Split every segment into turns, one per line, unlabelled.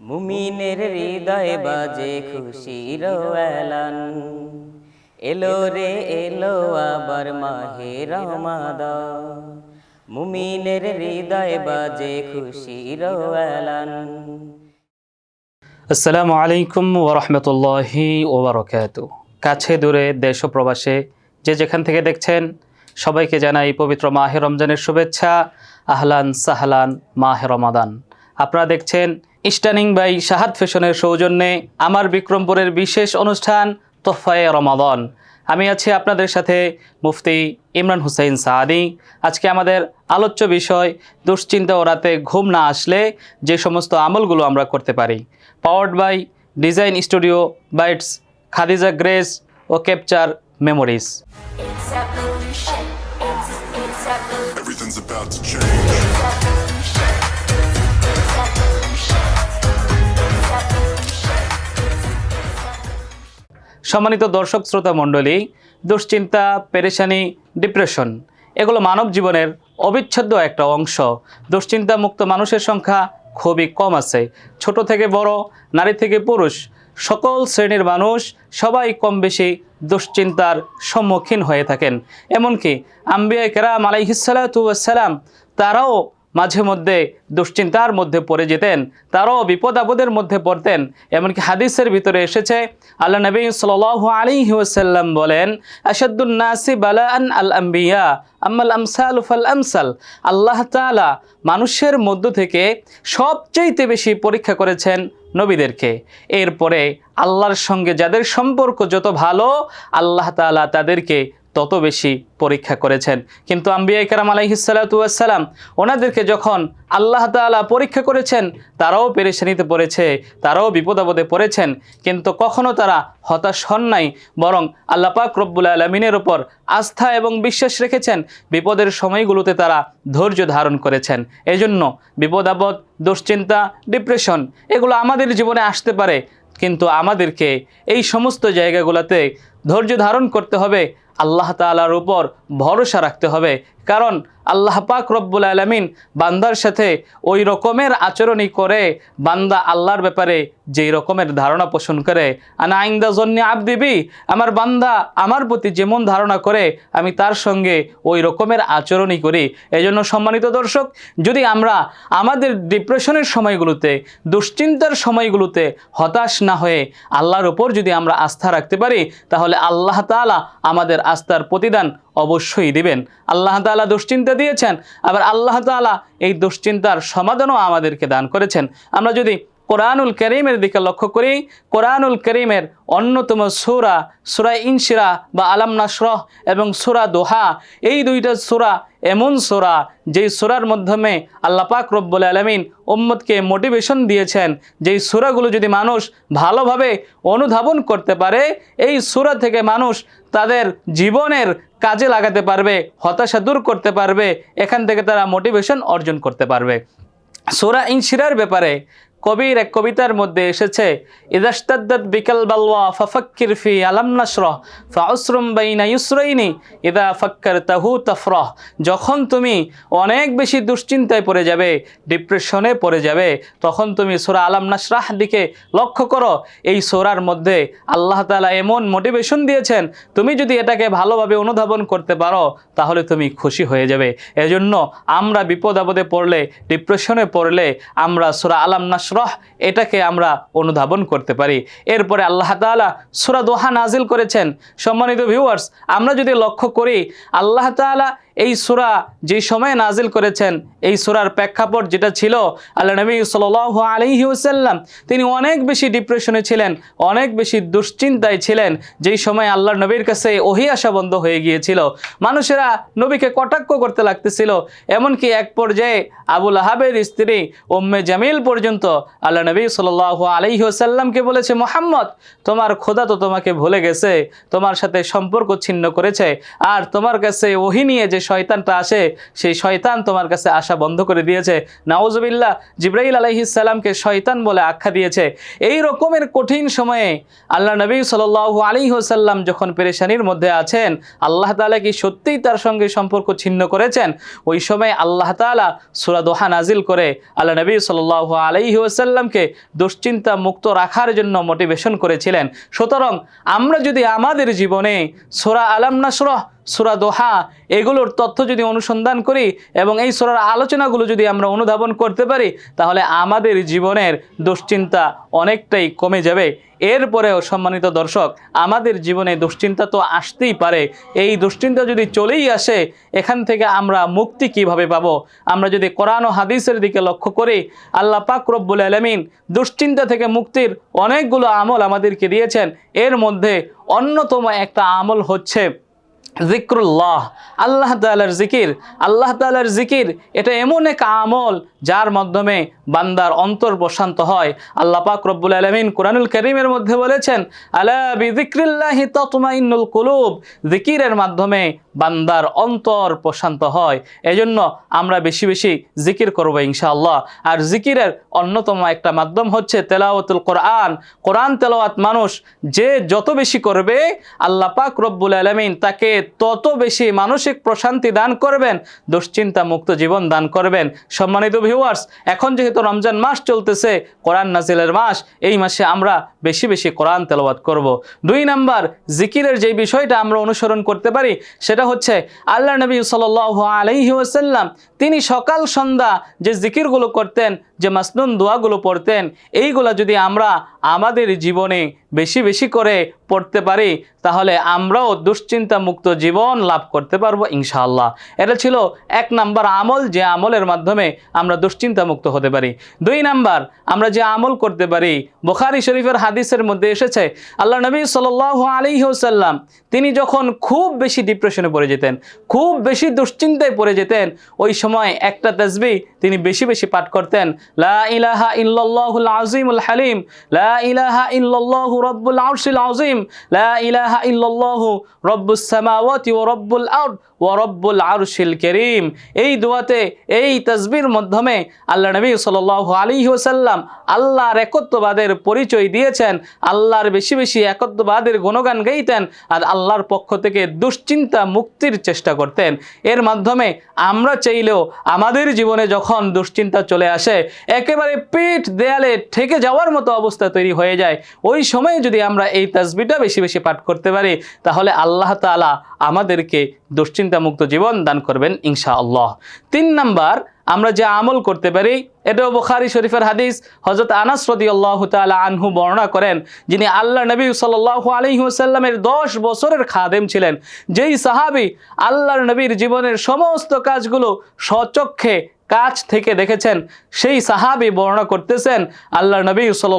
মুমিনের হৃদয় বাজে খুশির এলান এলো রে, এলো আবার মাহে রমাদান। মুমিনের হৃদয় বাজে খুশির এলান
আসসালামু আলাইকুম ওরহমতুল্লাহি ওবরকাত কাছে দূরে দেশ প্রবাসে যে যেখান থেকে দেখছেন, সবাইকে জানাই পবিত্র মাহে রমজানের শুভেচ্ছা। আহলান সাহলান মাহে রমাদান। আপনারা দেখছেন ইস্টার্নিং বাই শাহাদ ফ্যাশনের সৌজন্যে আমার বিক্রমপুরের বিশেষ অনুষ্ঠান তোফায়ে রমাদান। আমি আছি আপনাদের সাথে মুফতি ইমরান হুসাইন সাদি আজকে আমাদের আলোচ্য বিষয় দুশ্চিন্তা ও রাতে ঘুম না আসলে যে সমস্ত আমলগুলো আমরা করতে পারি। Powered by design studio bytes Khadija Grace O
capture memories.
Everything's about to change.
সম্মানিত দর্শক, শ্রোতা মণ্ডলী, দুশ্চিন্তা, পেরেশানি, ডিপ্রেশন, এগুলো মানব জীবনের অবিচ্ছেদ্য একটা অংশ। দুশ্চিন্তা মুক্ত মানুষের সংখ্যা খুবই কম আছে। ছোট থেকে বড়, নারী থেকে পুরুষ, সকল শ্রেণির মানুষ সবাই কম বেশি দুশ্চিন্তার সম্মুখীন হয়ে থাকেন। এমনকি আম্বিয়া কেরাম আলাইহিসালাম তারাও মাঝে মধ্যে দুশ্চিন্তার মধ্যে পড়ে যেতেন, তারাও বিপদ আপদের মধ্যে পড়তেন। এমনকি হাদিসের ভিতরে এসেছে, আল্লাহ নবী সাল আলী ওসাল্লাম বলেন আসাদুন্নাসি আম্মাল আমসাল আল্লাহ তাআলা মানুষের মধ্য থেকে সবচেয়ে বেশি পরীক্ষা করেছেন নবীদেরকে। এরপরে আল্লাহর সঙ্গে যাদের সম্পর্ক যত ভালো, আল্লাহ তাআলা তাদেরকে তত বেশি পরীক্ষা করেছেন। কিন্তু আম্বিয়া কারাম আলাইহিসালাম ওনাদেরকে যখন আল্লাহ তাআলা পরীক্ষা করেছেন, তারাও পেরেশানিতে পড়েছে, তারাও বিপদাপদে পড়েছেন, কিন্তু কখনো তারা হতাশ হন নাই, বরং আল্লাহ পাক রব্বুল আলমিনের ওপর আস্থা এবং বিশ্বাস রেখেছেন, বিপদের সময়গুলোতে তারা ধৈর্য ধারণ করেছেন। এজন্য বিপদ, আপদ, দুশ্চিন্তা, ডিপ্রেশন, এগুলো আমাদের জীবনে আসতে পারে, কিন্তু আমাদেরকে এই সমস্ত জায়গাগুলোতে ধৈর্য ধারণ করতে হবে আল্লাহ তালার উপর ভরসা রাখতে হবে। কারণ আল্লাহ পাক রব্বুল আলমিন বান্দার সাথে ওই রকমের আচরণই করে, বান্দা আল্লাহর ব্যাপারে যেই রকমের ধারণা পোষণ করে। আনা আইন্দা জন্যে আবদিবি আমার বান্দা আমার প্রতি যেমন ধারণা করে, আমি তার সঙ্গে ওই রকমের আচরণই করি। এজন্য সম্মানিত দর্শক, যদি আমরা আমাদের ডিপ্রেশনের সময়গুলোতে, দুশ্চিন্তার সময়গুলোতে হতাশ না হয়ে আল্লাহর উপর যদি আমরা আস্থা রাখতে পারি, তাহলে আল্লাহ তাআলা আমাদের আস্থার প্রতিদান অবশ্যই দিবেন। আল্লাহ তাআলা দুশ্চিন্তা দিয়েছেন, আবার আল্লাহ তাআলা এই দুশ্চিন্তার সমাধানও আমাদেরকে দান করেছেন। আমরা যদি কোরআনুল করিমের দিকে লক্ষ্য করি, কোরআনুল করিমের অন্যতম সুরা সুরা ইনশিরা বা আলাম নাসরহ এবং সুরা দোহা, এই দুইটা সুরা এমন সুরা যেই সুরার মাধ্যমে আল্লাহ পাক রব্বুল আলমিন উম্মতকে মোটিভেশন দিয়েছেন, যেই সুরাগুলো যদি মানুষ ভালোভাবে অনুধাবন করতে পারে, এই সুরা থেকে মানুষ তাদের জীবনের কাজে লাগাতে পারবে, হতাশা দূর করতে পারবে, এখান থেকে তারা মোটিভেশন অর্জন করতে পারবে। সোরা ইনশিরার ব্যাপারে কবির এক কবিতার মধ্যে এসেছে ইদাস্তাদ্দাত বিকাল বালওয়া ফাফাক্কির ফি আলাম নাসরহ ফাউসরুম বাইনা ইউসরাইনি ইদা ফাক্কার তাহু তাফরহ যখন তুমি অনেক বেশি দুশ্চিন্তায় পড়ে যাবে, ডিপ্রেশনে পড়ে যাবে, তখন তুমি সোরা আলাম নাসরাহ দিকে লক্ষ্য করো। এই সোরার মধ্যে আল্লাহ তাআলা এমন মোটিভেশন দিয়েছেন, তুমি যদি এটাকে ভালোভাবে অনুধাবন করতে পারো, তাহলে তুমি খুশি হয়ে যাবে। এজন্য আমরা বিপদ আপদে পড়লে, ডিপ্রেশনে পড়লে আমরা সুরা আলাম নাসরহ এটাকে আমরা অনুধাবন করতে পারি। এরপরে আল্লাহ তালা সুরা দোহা নাজিল করেছেন। সম্মানিত ভিউয়ার্স আমরা যদি লক্ষ্য করি, আল্লাহ তাআলা এই সুরা যে সময়ে নাজিল করেছেন, এই সুরার প্রেক্ষাপট যেটা ছিল, আল্লাহ নবী সাল আলহি ওসাল্লাম তিনি অনেক বেশি ডিপ্রেশনে ছিলেন, অনেক বেশি দুশ্চিন্তায় ছিলেন, যেই সময় আল্লাহ নবীর কাছে ওহি আসা বন্ধ হয়ে গিয়েছিল। মানুষেরা নবীকে কটাক্ষ করতে লাগতেছিল, এমনকি এক পর্যায়ে আবুল আহাবের স্ত্রী ওম্মে জামিল পর্যন্ত আল্লাহ নবী সাল আলহি ওসাল্লামকে বলেছে, মোহাম্মদ, তোমার খোদা তো তোমাকে ভুলে গেছে, তোমার সাথে সম্পর্ক ছিন্ন করেছে, আর তোমার কাছে ওহি নিয়ে যে শয়তানটা আসে সেই শয়তান তোমার কাছে আসা বন্ধ করে দিয়েছে। নাউজুবিল্লাহ, জিব্রাইল আলাইহিসাল্লামকে শয়তান বলে আখ্যা দিয়েছে। এই রকমের কঠিন সময়ে আল্লাহ নবী সাল আলী হোসাল্লাম যখন পেরেশানির মধ্যে আছেন, আল্লাহ তালা কি সত্যিই তার সঙ্গে সম্পর্ক ছিন্ন করেছেন? ওই সময় আল্লাহ তালা সুরা দোহা নাজিল করে আল্লাহ নবী সাল আলাইহি দুশ্চিন্তা মুক্ত রাখার জন্য মোটিভেশন করেছিলেন। সুতরাং আমরা যদি আমাদের জীবনে সোরা আলাম নাসরহ সুরা দোহা, এগুলোর তথ্য যদি অনুসন্ধান করি এবং এই সুরার আলোচনাগুলো যদি আমরা অনুধাবন করতে পারি, তাহলে আমাদের জীবনের দুশ্চিন্তা অনেকটাই কমে যাবে। এরপরেও সম্মানিত দর্শক, আমাদের জীবনে দুশ্চিন্তা তো আসতেই পারে। এই দুশ্চিন্তা যদি চলেই আসে, এখান থেকে আমরা মুক্তি কীভাবে পাব? আমরা যদি কোরআন ও হাদিসের দিকে লক্ষ্য করি, আল্লাহ পাক রব্বুল আলমিন দুশ্চিন্তা থেকে মুক্তির অনেকগুলো আমল আমাদেরকে দিয়েছেন। এর মধ্যে অন্যতম একটা আমল হচ্ছে জিক্রুল্লাহ আল্লাহ তালার জিকির। আল্লাহ তালার জিকির, এটা এমন এক আমল যার মাধ্যমে বান্দার অন্তর প্রশান্ত হয়। আল্লাহ পাক রব্বুল আলমিন কোরআনুল করিমের মধ্যে বলেছেন, আলা বিজিক্রিল্লাহি ততমাইনুল কুলুব। জিকিরের মাধ্যমে বান্দার অন্তর প্রশান্ত হয়। এজন্য আমরা বেশি বেশি জিকির করব ইনশাআল্লাহ। আর জিকিরের অন্যতম একটা মাধ্যম হচ্ছে তেলাওয়াতুল কোরআন। কোরআন তেলাওয়াত মানুষ যে যত বেশি করবে, আল্লাহ পাক রব্বুল আলমিন তাকে তত বেশি মানসিক প্রশান্তি দান করবেন দুশ্চিন্তা মুক্ত জীবন দান করবেন। সম্মানিত ভিউয়ার্স এখন যেহেতু রমজান মাস চলতেছে, কোরআন নাজিলের মাস, এই মাসে আমরা বেশি বেশি কোরআন তেলাওয়াত করব। দুই নাম্বার, জিকিরের যে বিষয়টা আমরা অনুসরণ করতে পারি, সেটা হচ্ছে আল্লাহ নবী সাল আলহি ওসাল্লাম তিনি সকাল সন্ধ্যা যে জিকিরগুলো করতেন যে মাসনুন দোয়াগুলো পড়তেন, এইগুলা যদি আমরা আমাদের জীবনে বেশি বেশি করে পড়তে পারি, তাহলে আমরাও দুশ্চিন্তা মুক্ত জীবন লাভ করতে পারব ইনশাআল্লাহ। এটা ছিল এক নাম্বার আমল, যে আমলের মাধ্যমে আমরা দুশ্চিন্তা মুক্ত হতে পারি। দুই নাম্বার, আমরা যে আমল করতে পারি, বোখারি শরীফের হাদিসের মধ্যে এসেছে আল্লাহ নবী সাল আলী সাল্লাম তিনি যখন খুব বেশি ডিপ্রেশনে পড়ে যেতেন, খুব বেশি দুশ্চিন্তায় পড়ে যেতেন, ওই সময় একটা তসবি তিনি বেশি বেশি পাঠ করতেন لا إله إلا الله العظيم الحليم. لا إله إلا الله رب العرش العظيم. لا إله إلا الله رب السماوات ورب الأرض রব্বুল আরশিল করিম। এই দোয়াতে, এই তসবির মাধ্যমে আল্লাহ নবী সাল্লাল্লাহু আলাইহি ওয়াসাল্লাম আল্লাহর একত্ববাদের পরিচয় দিয়েছেন, আল্লাহর বেশি বেশি একত্ববাদের গুণগান গাইতেন আর আল্লাহর পক্ষ থেকে দুশ্চিন্তা মুক্তির চেষ্টা করতেন। এর মাধ্যমে আমরা চাইলেও আমাদের জীবনে যখন দুশ্চিন্তা চলে আসে, একেবারে পিঠ দেয়ালে ঠেকে যাওয়ার মতো অবস্থা তৈরি হয়ে যায়। ওই সময়ে যদি আমরা এই তাসবিটা বেশি বেশি পাঠ করতে পারি, তাহলে আল্লাহ তাআলা আমাদেরকে দুশ্চিন্তা মুক্ত জীবন দান করবেন ইনশা আল্লাহ তিন নাম্বার, আমরা যে আমল করতে পারি, এটাও বুখারি শরীফের হাদিস হজরত আনাস রদি আল্লাহ আনহু বর্ণনা করেন, যিনি আল্লাহ নবী সাল্লাহ আলহিহাসাল্লামের দশ বছরের খাদেম ছিলেন। যেই সাহাবি আল্লাহর নবীর জীবনের সমস্ত কাজগুলো স্বচক্ষে কাছ থেকে দেখেছেন, সেই সাহাবি বর্ণনা করতেছেন আল্লাহ নবী সাল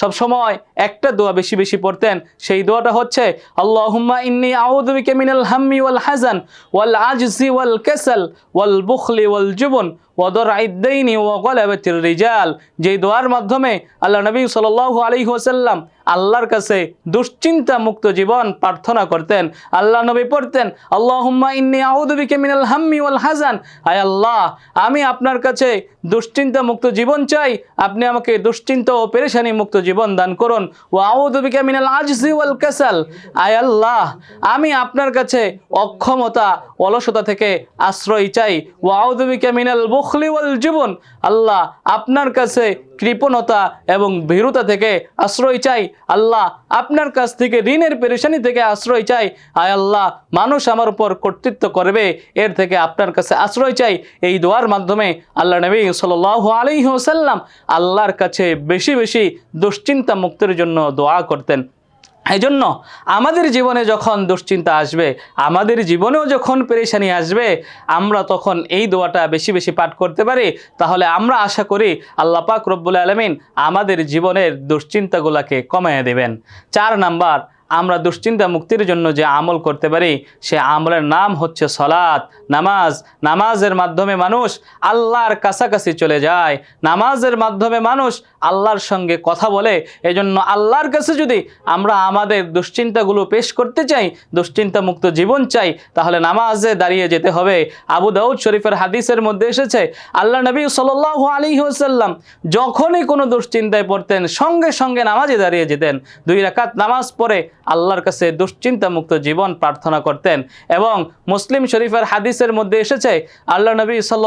সব সময় সবসময় একটা দোয়া বেশি বেশি পড়তেন। সেই দোয়াটা হচ্ছে, আল্লাহুম্মা ইন্নি আউযুবিকা মিনাল হাম্মি ওয়াল হাজান ওয়াল আজজি ওয়াল কাসাল, ওয়াল বুখলি ওয়াল জুবন ওদর আইদ্দাইনি ও গলাবাতির রিজাল, যেই দোয়ার মাধ্যমে আল্লাহ নবী সাল আলী ওসাল্লাম আল্লাহর কাছে দুশ্চিন্তা মুক্ত জীবন প্রার্থনা করতেন। আল্লাহ নবী পড়তেন, আল্লাহুম্মা ইন্নি আউযুবিকা মিনাল হাম্মি ওয়াল হাজান আয় আল্লাহ, আমি আপনার কাছে দুশ্চিন্তা মুক্ত জীবন চাই, আপনি আমাকে দুশ্চিন্তা ও পেরেশানি মুক্ত জীবন দান করুন। ও আউযুবিকা মিনাল আজজি ওয়াল কাসাল। আয় আল্লাহ, আমি আপনার কাছে অক্ষমতা, অলসতা থেকে আশ্রয় চাই। ও আউযুবিকা মিনাল বুখলি। জীবন। আল্লাহ আপনার কাছে কৃপণতা এবং ভীরুতা থেকে আশ্রয় চাই। আল্লাহ আপনার কাছ থেকে ঋণের পেরেশানি থেকে আশ্রয় চাই। আয় আল্লাহ, মানুষ আমার উপর কর্তৃত্ব করবে। এর থেকে আপনার কাছে আশ্রয় চাই। এই দোয়ার মাধ্যমে আল্লাহ নবী সাল আলী সাল্লাম আল্লাহর কাছে বেশি বেশি দুশ্চিন্তা মুক্তির জন্য দোয়া করতেন। এই জন্য আমাদের জীবনে যখন দুশ্চিন্তা আসবে, আমাদের জীবনেও যখন পেরেশানি আসবে, আমরা তখন এই দোয়াটা বেশি বেশি পাঠ করতে পারি। তাহলে আমরা আশা করি আল্লাহ পাক রব্বুল আলমিন আমাদের জীবনের দুশ্চিন্তাগুলোকে কমায় দেবেন। চার নাম্বার আমরা দুশ্চিন্তা মুক্তির জন্য যে আমল করতে পারি, সে আমলের নাম হচ্ছে সলাৎ। নামাজ, নামাজের মাধ্যমে মানুষ আল্লাহর কাছাকাছি চলে যায়। নামাজের মাধ্যমে মানুষ আল্লাহর সঙ্গে কথা বলে। এজন্য আল্লাহর কাছে যদি আমরা আমাদের দুশ্চিন্তাগুলো পেশ করতে চাই দুশ্চিন্তা মুক্ত জীবন চাই, তাহলে নামাজে দাঁড়িয়ে যেতে হবে। আবু দাউদ শরীফের হাদিসের মধ্যে এসেছে আল্লাহ নবী সাল্লাহ আলী ওসাল্লাম যখনই কোনো দুশ্চিন্তায় পড়তেন, সঙ্গে সঙ্গে নামাজে দাঁড়িয়ে যেতেন। দুই রাকাত নামাজ পড়ে আল্লাহর কাছে দুশ্চিন্তা মুক্ত জীবন প্রার্থনা করতেন এবং মুসলিম শরীফের হাদিসের মধ্যে এসেছে, আল্লাহ নবী সাল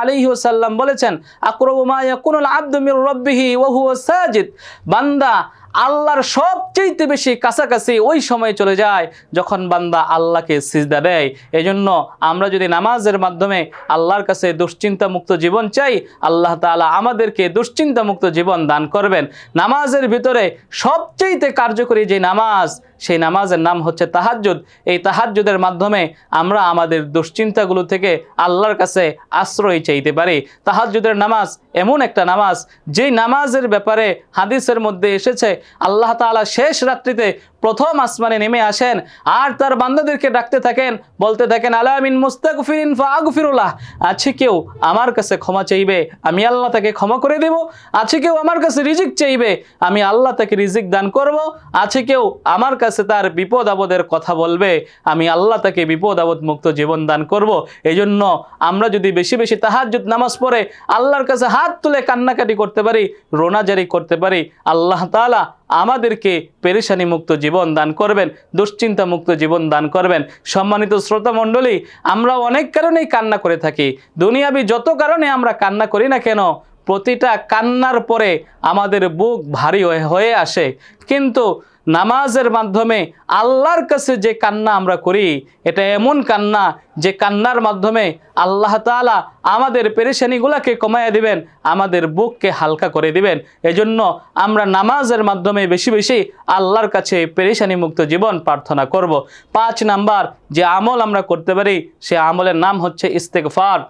আলী সাল্লাম বলেছেন আকরবুমা আব্দুমির আব্দু মির রব্বিহি ওহু সাজিদ। বান্দা আল্লাহর সবচেয়ে বেশি কাছাকাছি ওই সময় চলে যায় যখন বান্দা আল্লাহকে সিজদা দেয়। এজন্য আমরা যদি নামাজের মাধ্যমে আল্লাহর কাছে দুশ্চিন্তা মুক্ত জীবন চাই, আল্লাহ তালা আমাদেরকে দুশ্চিন্তা মুক্ত জীবন দান করবেন। নামাজের ভিতরে সবচেয়ে কার্যকরী যে নামাজ সেই নামাজের নাম হচ্ছে তাহাজ্জুদ। এই তাহাজ্জুদের মাধ্যমে আমরা আমাদের দুশ্চিন্তাগুলো থেকে আল্লাহর কাছে আশ্রয় চাইতে পারি। তাহাজ্জুদের নামাজ এমন একটা নামাজ, যেই নামাজের ব্যাপারে হাদিসের মধ্যে এসেছে, আল্লাহ তালা শেষ রাত্রিতে প্রথম আসমানে নেমে আসেন আর তার বান্দাদেরকে ডাকতে থাকেন, বলতে থাকেন আলামিন মুস্তাগফিরিন ফাগফিরুল্লাহ। আছে কেউ আমার কাছে ক্ষমা চাইবে, আমি আল্লাহ তাকে ক্ষমা করে দেব। আছে কেউ আমার কাছে রিজিক চাইবে, আমি আল্লাহ তাকে রিজিক দান করব। আছে কেউ আমার কাছে তার বিপদ আপদের কথা বলবে, আমি আল্লাহ তাকে বিপদ আপদ মুক্ত জীবন দান করব। এই জন্য আমরা যদি বেশি বেশি তাহাজ্জুদ নামাজ পড়ে, আল্লাহর কাছে হাত তুলে কান্নাকাটি করতে পারি, রোনাজারি করতে পারি, আল্লাহ তাআলা আমাদেরকে পেরেশানি মুক্ত জীবন দান করবেন, দুশ্চিন্তা মুক্ত জীবন দান করবেন। সম্মানিত শ্রোতা মণ্ডলী, আমরা অনেক কারণেই কান্না করে থাকি। দুনিয়াবি যত কারণে আমরা কান্না করি না কেন, প্রতিটা কান্নার পরে আমাদের বুক ভারী হয়ে- হয়ে আসে। কিন্তু নামাজের মাধ্যমে আল্লাহর কাছে যে কান্না আমরা করি, এটা এমন কান্না যে কান্নার মাধ্যমে আল্লাহ তাআলা আমাদের পেরেশানিগুলাকে কমায় দিবেন, আমাদের বুককে হালকা করে দিবেন। এজন্য আমরা নামাজের মাধ্যমে বেশি বেশি আল্লাহর কাছে পেরেশানি মুক্ত জীবন প্রার্থনা করব। পাঁচ নাম্বার যে আমল আমরা করতে পারি, সে আমলের নাম হচ্ছে ইস্তেকফার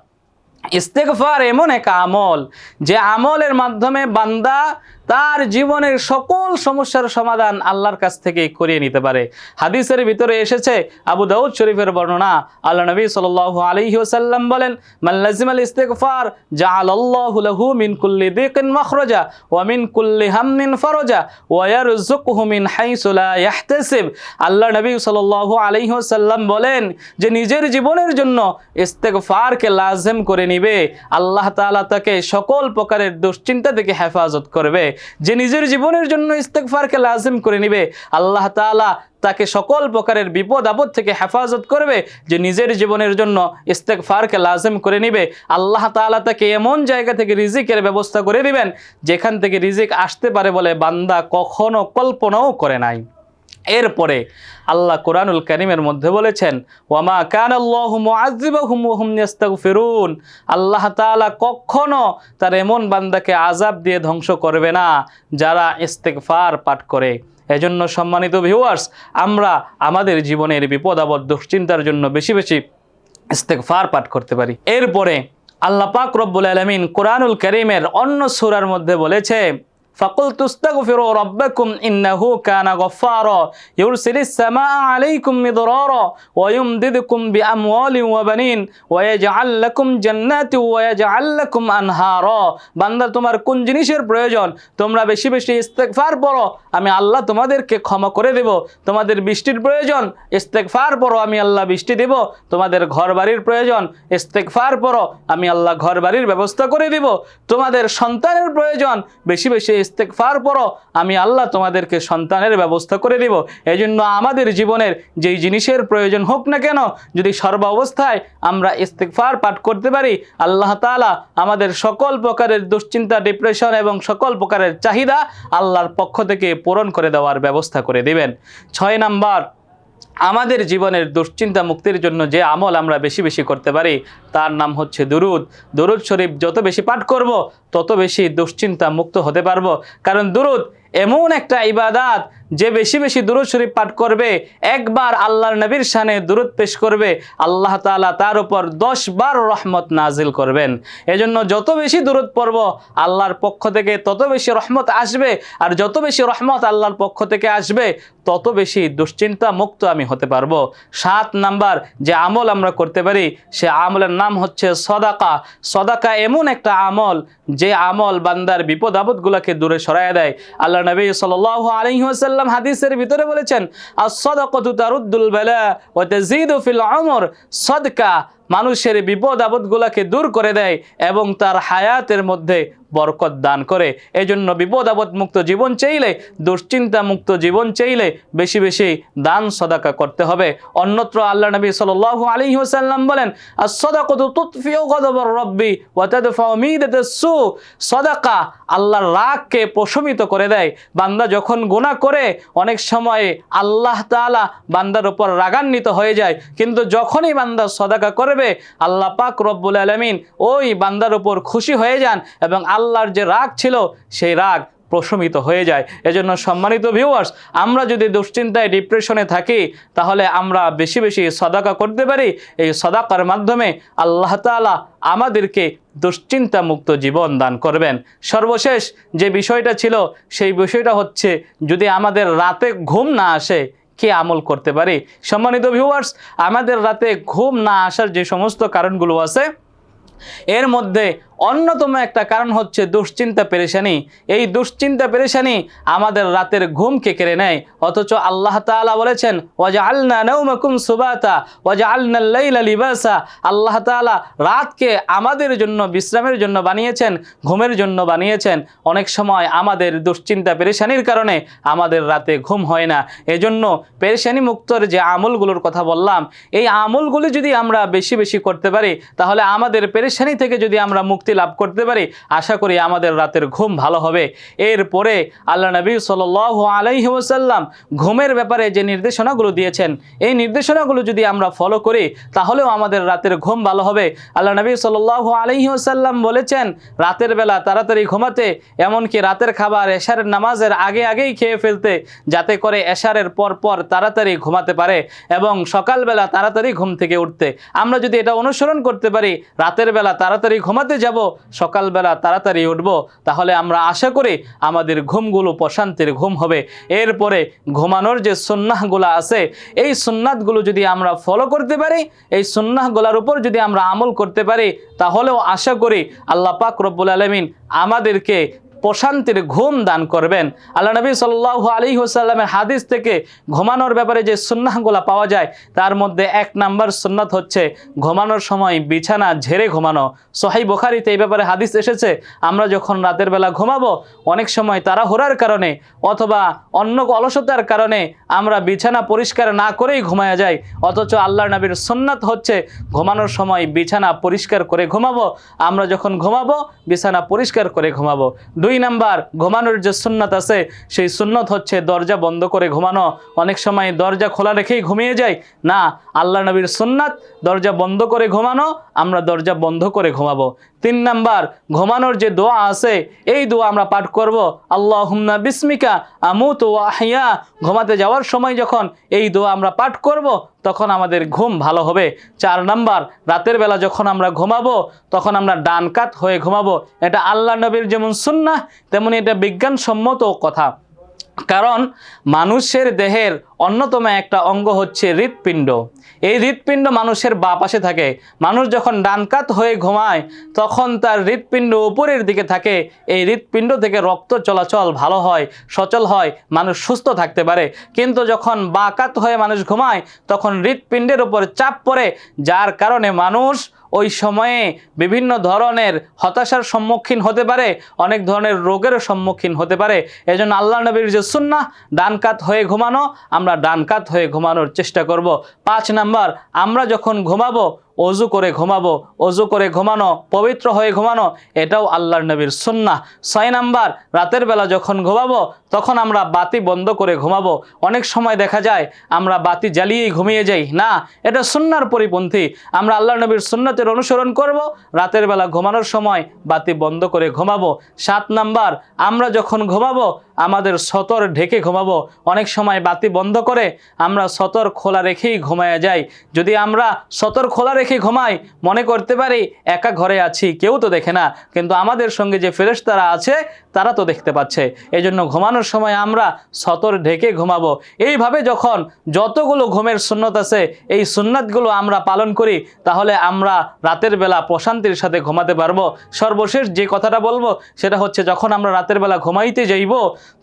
ইস্তেকফার এমন এক আমল যে আমলের মাধ্যমে বান্দা তার জীবনের সকল সমস্যার সমাধান আল্লাহর কাছ থেকে করিয়ে নিতে পারে। হাদিসের ভিতরে এসেছে, আবু দাউদ শরীফের বর্ণনা, আল্লাহ নবী সাল্লাল্লাহু আলাইহি ওয়াসাল্লাম বলেন, মান লাজিমাল ইস্তিগফার জাআলাল্লাহু লাহু মিন কুল্লি দিকিন মাখরাজা ওয়া মিন কুল্লি হাম্মিন ফারাজা ওয়া ইয়ারযুকুহু মিন হাইসু ইয়াহতাসিব। আল্লাহ নবী সাল্লাল্লাহু আলাইহি ওয়াসাল্লাম বলেন যে, নিজের জীবনের জন্য ইস্তেগফারকে লাজেম করে নিবে। আল্লাহ তাআলা তাকে সকল প্রকারের দুশ্চিন্তা থেকে হেফাজত করবে। যে নিজের জীবনের জন্য ইস্তেকফারকে লাজিম করে নিবে, আল্লাহ তালা তাকে সকল প্রকারের বিপদ, আপদ থেকে হেফাজত করবে যে নিজের জীবনের জন্য ইস্তেগফারকে লাজেম করে নিবে। আল্লাহ তালা তাকে এমন জায়গা থেকে রিজিকের ব্যবস্থা করে দিবেন, যেখান থেকে রিজিক আসতে পারে বলে বান্দা কখনো কল্পনাও করে নাই। এরপরে আল্লাহ কোরআনুল করিমের মধ্যে বলেছেন, ওয়ামা কান আল্লাহ তাআলা কখনো তার এমন বান্দাকে আযাব দিয়ে ধ্বংস করবে না, যারা ইস্তেগফার পাঠ করে। এজন্য সম্মানিত ভিউয়ার্স আমরা আমাদের জীবনের বিপদ আপদ, দুশ্চিন্তার জন্য বেশি বেশি ইস্তেগফার পাঠ করতে পারি। এরপরে আল্লাহ পাক রব্বুল আলামিন কোরআনুল করিমের অন্য সূরার মধ্যে বলেছে فقلت استغفروا ربكم إنه كان غفارا يرسل السماء عليكم مضرارا ويمددكم بأموال وبنين ويجعل لكم جنات ويجعل لكم أنهارا বান্দা তোমার কোন জিনিসের প্রয়োজন তোমরা বেশি বেশি ইস্তেগফার পড়ো আমি আল্লাহ তোমাদেরকে ক্ষমা করে দেব তোমাদের বৃষ্টির প্রয়োজন ইস্তেগফার পড়ো আমি আল্লাহ বৃষ্টি দেব তোমাদের ঘর বাড়ির প্রয়োজন ইস্তেগফার পড়ো আমি আল্লাহ ঘর বাড়ির ব্যবস্থা করে দেব তোমাদের সন্তানের প্রয়োজন বেশি বেশি ইস্তেগফার পড়ো, আমি আল্লাহ তোমাদেরকে সন্তানের ব্যবস্থা করে দিব। এই জন্য আমাদের জীবনের যেই জিনিসের প্রয়োজন হোক না কেন, যদি সর্বাবস্থায় আমরা ইস্তেগফার পাঠ করতে পারি, আল্লাহ তালা আমাদের সকল প্রকারের দুশ্চিন্তা ডিপ্রেশন এবং সকল প্রকারের চাহিদা আল্লাহর পক্ষ থেকে পূরণ করে দেওয়ার ব্যবস্থা করে দিবেন। ছয় নাম্বার আমাদের জীবনের দুশ্চিন্তা মুক্তির জন্য যে আমল আমরা বেশি বেশি করতে পারি, তার নাম হচ্ছে দুরুদ। দুরুদ শরীফ যত বেশি পাঠ করব, তত বেশি দুশ্চিন্তা মুক্ত হতে পারব। কারণ দুরুদ এমন একটা ইবাদাত যে বেশি বেশি দুরুদ শরীফ পাঠ করবে, একবার আল্লাহর নবীর শানে দুরুদ পেশ করবে, আল্লাহ তাআলা তার উপর দশ বার রহমত নাজিল করবেন। এজন্য যত বেশি দুরুদ পড়ব, আল্লাহর পক্ষ থেকে তত বেশি রহমত আসবে, আর যত বেশি রহমত আল্লাহর পক্ষ থেকে আসবে, তত বেশি দুশ্চিন্তা মুক্ত আমি হতে পারব। সাত নাম্বার যে আমল আমরা করতে পারি, সে আমলের নাম হচ্ছে সদাকা। সদাকা এমন একটা আমল, যে আমল বান্দার বিপদ আপদগুলোকে দূরে সরায় দেয়। আল্লাহ নবী সাল সাল্লাহ আলহিহাসাল্লাম হাদিসের ভিতরে বলেছেন আর সদাকতু তারুদ্দুল বেলা ও জিদ ফিল আমর সদকা মানুষের বিপদ আপদগুলোকে দূর করে দেয় এবং তার হায়াতের মধ্যে বরকত দান করে। এজন্য বিপদ আপদ মুক্ত জীবন চাইলে, দুশ্চিন্তা মুক্ত জীবন চাইলে বেশি বেশি দান সদাকা করতে হবে। অন্যত্র আল্লাহ নবী সাল আলী ওসাল্লাম বলেন রব্বি সু সদাকা আল্লাহর রাগকে প্রশমিত করে দেয়। বান্দা যখন গুনাহ করে, অনেক সময় আল্লাহ তাআলা বান্দার উপর রাগান্বিত হয়ে যায়। কিন্তু যখনই বান্দা সদাকা করবে, আল্লাহ পাক রব্বুল আলমিন ওই বান্দার উপর খুশি হয়ে যান এবং আল্লাহর যে রাগ ছিল, সেই রাগ প্রশমিত হয়ে যায়। এজন্য সম্মানিত ভিউয়ার্স আমরা যদি দুশ্চিন্তায় ডিপ্রেশনে থাকি, তাহলে আমরা বেশি বেশি সদাকা করতে পারি। এই সদাকার মাধ্যমে আল্লাহ তাআলা আমাদেরকে দুশ্চিন্তা মুক্ত জীবন দান করবেন। সর্বশেষ যে বিষয়টা ছিল, সেই বিষয়টা হচ্ছে, যদি আমাদের রাতে ঘুম না আসে কি আমল করতে পারে? সম্মানিত ভিউয়ার্স আমাদের রাতে ঘুম না আসার যে সমস্ত কারণগুলো আছে, এর মধ্যে অন্যতম একটা কারণ হচ্ছে দুশ্চিন্তা পেরেশানি। এই দুশ্চিন্তা পেরেশানি আমাদের রাতের ঘুমকে কেড়ে নেয়। অথচ আল্লাহ তাআলা বলেছেন ওয়াজা আলনা নৌমকুম সুবাতা ওয়াজা আলনাল্লাইলা লিবাসা। আল্লাহ তাআলা রাতকে আমাদের জন্য, বিশ্রামের জন্য বানিয়েছেন, ঘুমের জন্য বানিয়েছেন। অনেক সময় আমাদের দুশ্চিন্তা পেরেশানির কারণে আমাদের রাতে ঘুম হয় না। এজন্য পেরেশানি মুক্তর যে আমলগুলোর কথা বললাম, এই আমলগুলি যদি আমরা বেশি বেশি করতে পারি, তাহলে আমাদের পেরেশানি থেকে যদি আমরা মুক্তি লাভ করতে পারি? আশা করি আমাদের রাতের ঘুম ভালো হবে। এরপরে আল্লাহ নবী সাল আলাইহি ওসাল্লাম ঘুমের ব্যাপারে যে নির্দেশনাগুলো দিয়েছেন, এই নির্দেশনাগুলো যদি আমরা ফলো করি, তাহলেও আমাদের রাতের ঘুম ভালো হবে। আল্লাহ নবী সাল আলাইহি ওসাল্লাম বলেছেন, রাতের বেলা তাড়াতাড়ি ঘুমাতে, এমনকি রাতের খাবার এশারের নামাজের আগে আগেই খেয়ে ফেলতে, যাতে করে এশারের পর পর তাড়াতাড়ি ঘুমাতে পারে এবং সকালবেলা তাড়াতাড়ি ঘুম থেকে উঠতে। আমরা যদি এটা অনুসরণ করতে পারি, রাতের বেলা তাড়াতাড়ি ঘুমাতে যাব সকালবেলা তাড়াতাড়ি উঠব, তাহলে আমরা আশা করি আমাদের ঘুমগুলো প্রশান্তির ঘুম হবে। এরপরে ঘুমানোর যে সুন্নাহগুলো আছে, এই সুন্নাতগুলো যদি আমরা ফলো করতে পারি, এই সুন্নাহগুলোর উপর যদি আমরা আমল করতে পারি, তাহলেও আশা করি আল্লাহ পাক রব্বুল আলমিন আমাদেরকে প্রশান্তির ঘুম দান করবেন। আল্লাহ নবী সাল্লাহ আলী হোসাল্লামের হাদিস থেকে ঘুমানোর ব্যাপারে যে সুন্নাহগুলো পাওয়া যায়, তার মধ্যে এক নাম্বার সুন্নাত হচ্ছে ঘুমানোর সময় বিছানা ঝেড়ে ঘুমানো। সোহাই বোখারিতে এই ব্যাপারে হাদিস এসেছে, আমরা যখন রাতের বেলা ঘুমাবো, অনেক সময় তারা হোরার কারণে অথবা অন্য অলসতার কারণে আমরা বিছানা পরিষ্কার না করেই ঘুমায়া যাই, অথচ আল্লাহ নবীর সুন্নাত হচ্ছে ঘুমানোর সময় বিছানা পরিষ্কার করে ঘুমাবো। আমরা যখন ঘুমাবো, বিছানা পরিষ্কার করে ঘুমাবো। দুই নাম্বার, ঘুমানোর যে সুন্নত আছে, সেই সুন্নত হচ্ছে দরজা বন্ধ করে ঘুমানো। অনেক সময় দরজা খোলা রেখেই ঘুমিয়ে যায় না, আল্লাহ নবীর সুন্নাত, দরজা বন্ধ করে ঘুমানো, আমরা দরজা বন্ধ করে ঘুমাবো। তিন নাম্বার, ঘুমানোর যে দোয়া আছে, এই দোয়া আমরা পাঠ করব আল্লাহ হুম্না বিস্মিকা, আমুত ও আহিয়া ঘুমাতে যাওয়ার সময় যখন এই দোয়া আমরা পাঠ করব তখন আমাদের ঘুম ভালো হবে। চার নাম্বার, রাতের বেলা যখন আমরা ঘুমাবো, তখন আমরা ডান কাত হয়ে ঘুমাবো। এটা আল্লাহ নবীর যেমন সুন্না তেমনি এটা বিজ্ঞানসম্মত কথা। কারণ মানুষের দেহের অন্যতম একটা অঙ্গ হচ্ছে হৃৎপিণ্ড। এই হৃৎপিণ্ড মানুষের বা পাশে থাকে। মানুষ যখন ডানকাত হয়ে ঘুমায়, তখন তার হৃৎপিণ্ড উপরের দিকে থাকে। এই হৃৎপিণ্ড থেকে রক্ত চলাচল ভালো হয়, সচল হয়, মানুষ সুস্থ থাকতে পারে। কিন্তু যখন বাকাত হয়ে মানুষ ঘুমায়, তখন হৃৎপিণ্ডের উপর চাপ পড়ে, যার কারণে মানুষ ওই সময়ে বিভিন্ন ধরনের হতাশার সম্মুখীন হতে পারে, অনেক ধরনের রোগেরও সম্মুখীন হতে পারে। এজন্য আল্লাহ নবীর যে সুন্না ডানকাত হয়ে ঘুমানো আমরা ডানকাত হয়ে ঘুমানোর চেষ্টা করব। পাঁচ নাম্বার আমরা যখন ঘুমাবো অজু করে ঘুমাবো, অজু করে ঘুমানো, পবিত্র হয়ে ঘুমানো, এটাও আল্লাহর নবীর সুন্না ছয় নাম্বার, রাতের বেলা যখন ঘুমাবো, তখন আমরা বাতি বন্ধ করে ঘুমাবো। অনেক সময় দেখা যায়, আমরা বাতি জ্বালিয়েই ঘুমিয়ে যাই। না, এটা সুন্নার পরিপন্থী। আমরা আল্লাহ নবীর সুন্নতের অনুসরণ করব, রাতের বেলা ঘুমানোর সময় বাতি বন্ধ করে ঘুমাবো। সাত নাম্বার, আমরা যখন ঘুমাবো, আমাদের সতর ঢেকে ঘুমাবো। অনেক সময় বাতি বন্ধ করে আমরা সতর খোলা রেখেই ঘুমায়া যাই। যদি আমরা সতর খোলা রেখে ঘুমাই, মনে করতে পারি একা ঘরে আছি, কেউ তো দেখে না। কিন্তু আমাদের সঙ্গে যে ফেরেশতারা আছে, তারা তো দেখতে পাচ্ছে। এই জন্য ঘুমানোর সময় আমরা সতর ঢেকে ঘুমাবো। এইভাবে যখন যতগুলো ঘুমের সুন্নত আছে, এই সুন্নাতগুলো আমরা পালন করি, তাহলে আমরা রাতের বেলা প্রশান্তির সাথে ঘুমাতে পারব। সর্বশেষ যে কথাটা বলব, সেটা হচ্ছে যখন আমরা রাতের বেলা ঘুমাইতে যাইব,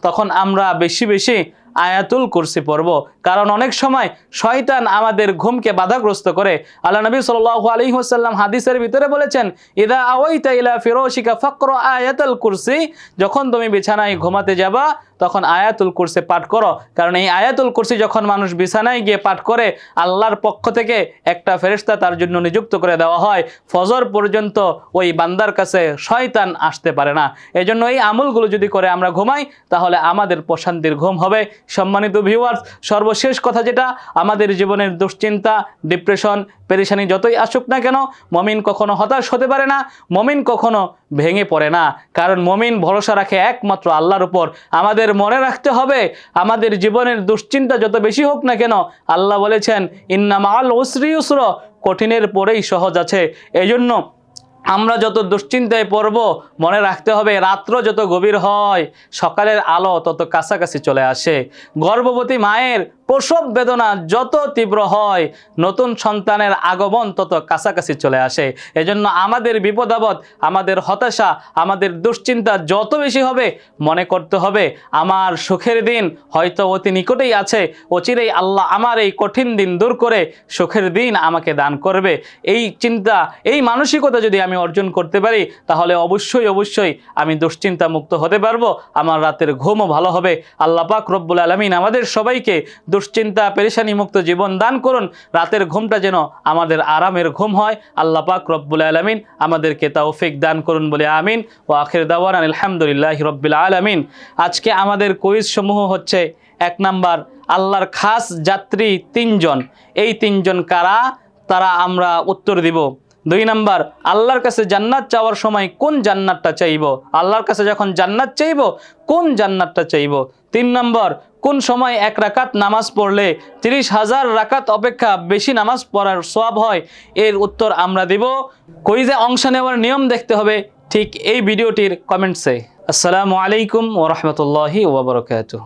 তখন আমরা বেশি বেশি আয়াতুল কুরসি পড়ব। কারণ অনেক সময় শয়তান আমাদের ঘুমকে বাধাগ্রস্ত করে। আল্লাহ নবী সাল আলী হোসাল্লাম হাদিসের ভিতরে বলেছেন, ইদা আওয়াইতা ইলা ফিরোশিকা ফক্র আয়াতুল কুরসি যখন তুমি বিছানায় ঘুমাতে যাবা তখন আয়াতুল কুরসি পাঠ করো। কারণ এই আয়াতুল কুরসি যখন মানুষ বিছানায় গিয়ে পাঠ করে, আল্লাহর পক্ষ থেকে একটা ফেরেশতা তার জন্য নিযুক্ত করে দেওয়া হয়। ফজর পর্যন্ত ওই বান্দার কাছে শয়তান আসতে পারে না। এজন্য এই আমলগুলো যদি করে আমরা ঘুমাই, তাহলে আমাদের প্রশান্তির ঘুম হবে। সম্মানিত ভিউয়ার্স সর্বশেষ কথা যেটা, আমাদের জীবনের দুশ্চিন্তা ডিপ্রেশন পেরেশানি যতই আসুক না কেন, মমিন কখনো হতাশ হতে পারে না, মমিন কখনো ভেঙে পড়ে না। কারণ মমিন ভরসা রাখে একমাত্র আল্লাহর উপর। আমাদের মনে রাখতে হবে, আমাদের জীবনের দুশ্চিন্তা যত বেশি হোক না কেন, আল্লাহ বলেছেন ইন্নাম আল ওসরি উসর কঠিনের পরেই সহজ আছে। এজন্য জন্য আমরা যত দুশ্চিন্তায় পড়ব, মনে রাখতে হবে রাত্র যত গভীর হয়, সকালের আলো তত কাছাকাছি চলে আসে। গর্ভবতী মায়ের প্রসব বেদনা যত তীব্র হয়, নতুন সন্তানের আগমন তত কাছাকাছি চলে আসে। এজন্য আমাদের বিপদাবদ আমাদের হতাশা, আমাদের দুশ্চিন্তা যত বেশি হবে, মনে করতে হবে, আমার সুখের দিন হয়তো অতি নিকটেই আছে, অচিরেই আল্লাহ আমার এই কঠিন দিন দূর করে সুখের দিন আমাকে দান করবে। এই চিন্তা, এই মানসিকতা যদি আমি অর্জন করতে পারি, তাহলে অবশ্যই অবশ্যই আমি দুশ্চিন্তা মুক্ত হতে পারব, আমার রাতের ঘুমও ভালো হবে। আল্লাহ পাক রব্বুল আলমিন আমাদের সবাইকে দুশ্চিন্তা, পেরেশানি মুক্ত জীবন দান করুন। রাতের ঘুমটা যেন আমাদের আরামের ঘুম হয়। আল্লাহ পাক রব্বুল আলমিন আমাদেরকে তৌফিক দান করুন বলে আমিন। ও আখির দাওয়ান আলহামদুলিল্লাহ রব্বিল আলমিন। আজকে আমাদের কুইজ সমূহ হচ্ছে এক নাম্বার, আল্লাহর খাস যাত্রী তিনজন। এই তিনজন কারা? তারা আমরা উত্তর দিব। দুই নাম্বার, আল্লাহর কাছে জান্নাত চাওয়ার সময় কোন জান্নাতটা চাইব? আল্লাহর কাছে যখন জান্নাত চাইব, কোন জান্নাতটা চাইব? তিন নম্বর কোন সময় এক রাকাত নামাজ পড়লে তিরিশ হাজার রাকাত অপেক্ষা বেশি নামাজ পড়ার সব হয়? এর উত্তর আমরা দেব। যে অংশ নেওয়ার নিয়ম দেখতে হবে। ঠিক এই ভিডিওটির কমেন্টসে। আসসালামু আলাইকুম ওরহমতুল্লাহি ওবরকাতুহ